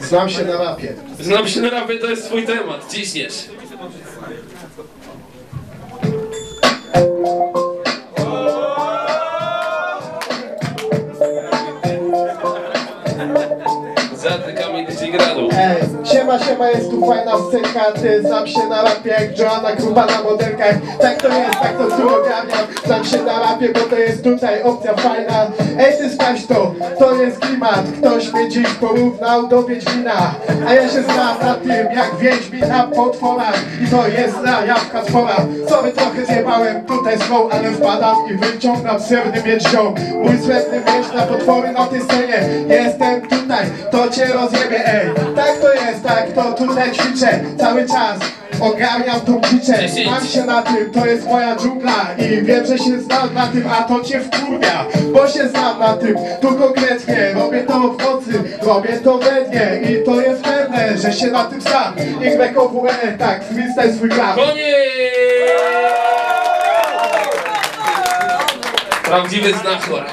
Znam się na rapie. Znam się na rapie, to jest twój temat, ciśniesz. Zatykamy gradu. Ej, siema, siema, jest tu fajna scenka Ty znam się na rapie jak Joanna Gruba na modelkach. Tak to jest, tak to tu ogarniam. Znam się na rapie, bo to jest tutaj opcja fajna. Ej, ty sprawdź to, to jest klimat. Ktoś mnie dziś porównał do Wiedźmina. A ja się znam na tym, jak Wiedźmin na potworach. I to jest zajawka spora Sorry, trochę zjebałem tutaj slow Ale wpadam i wyciągam srebrny miecz Mój srebrny miecz na potwory na tej scenie. Jestem tutaj, to cię rozjebie, ej Tak to jest, tak to tutaj ćwiczę Cały czas ogarniam tą dziczę Mam się na tym, to jest moja dżungla I wiem, że się znam na tym, a to cię wkurwia Bo się znam na tym, tu konkretnie Robię to w nocy, robię to we dnie I to jest pewne, że się na tym znam. YKWE, tak, freestyle swój gram Koniec! Prawdziwy znachor.